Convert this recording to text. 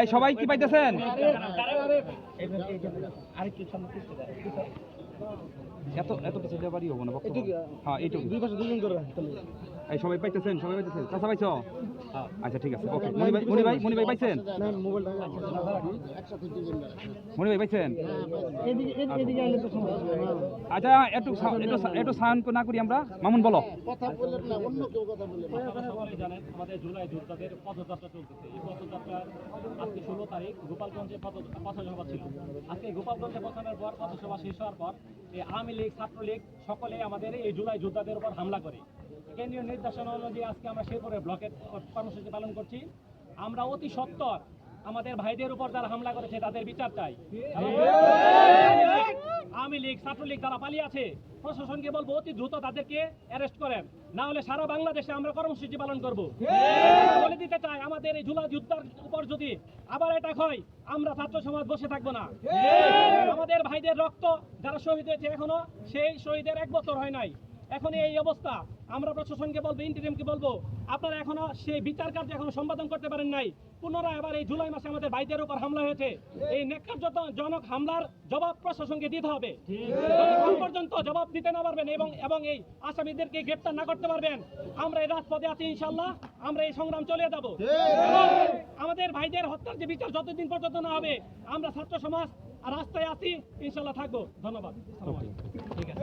এই সবাই কি পাইতেছেন? এত এত পিছিয়ে বাড়ি হব না বক্তব্য হ্যাঁ এইটুকু। দুই পাশে দুজন করে এই সবাই পাইতেছেন সবাই পাইতেছেন। চাচা পাইছো? আচ্ছা ঠিক আছে ওকে। মনি ভাই মনি ভাই মনি ভাই পাইছেন? মনি ভাই পাইছেন? এদিকে এদিকে আইলে তো সমস্যা আচ্ছা একটু একটু একটু সাউন্ড না করি আমরা। মামুন বলো। আপনারা সকলেই জানেন আমাদের জুলাই যোদ্ধাদের পদযাত্রা চলতেছে। এই পদযাত্রার আজকে ষোলো তারিখ গোপালগঞ্জে পথসভা ছিল। আজকে গোপালগঞ্জে পৌঁছানোর পর পথসভা শেষ হওয়ার পর এই আওয়ামী লীগ ছাত্রলীগ সকলে আমাদের এই জুলাই যোদ্ধাদের উপর হামলা করে। কেন্দ্রীয় নির্দেশনা অনুযায়ী আজকে আমরা শেরপুরে ব্লকের কর্মসূচি পালন করছি। আমরা অতি সত্তর আমাদের ভাইদের উপর যারা হামলা করেছে তাদের বিচার চাই। আওয়ামী লীগ ছাত্রলীগ তারা পালিয়ে আছে প্রশাসনকে বলব অতি দ্রুত তাদেরকে অ্যারেস্ট করেন। না হলে সারা বাংলাদেশে আমরা কর্মসূচি পালন করব। বলে দিতে চাই আমাদের এই ঝুলা যুদ্ধার উপর যদি আবার এটা হয় আমরা ছাত্র সমাজ বসে থাকব না। আমাদের ভাইদের রক্ত যারা শহীদ হয়েছে এখনও সেই শহীদের এক বছর হয় নাই। এখন এই অবস্থা। আমরা প্রশাসনকে বলব ইন্টারিমকে বলব আপনারা এখনও সেই বিচার কার্য এখনও সম্পাদন করতে পারেন নাই। পুনরায় আবার এই জুলাই মাসে আমাদের ভাইদের উপর হামলা হয়েছে। এই জনক হামলার জবাব প্রশাসনকে দিতে হবে। পর্যন্ত জবাব দিতে না পারবেন এবং এবং এই আসামিদেরকে গ্রেপ্তার না করতে পারবেন আমরা এই রাজপথে আছি ইনশাল্লাহ আমরা এই সংগ্রাম চলে যাব। আমাদের ভাইদের হত্যার যে বিচার যতদিন পর্যন্ত না হবে আমরা ছাত্র সমাজ আর রাস্তায় আছি ইনশাল্লাহ থাকব। ধন্যবাদ। ঠিক আছে।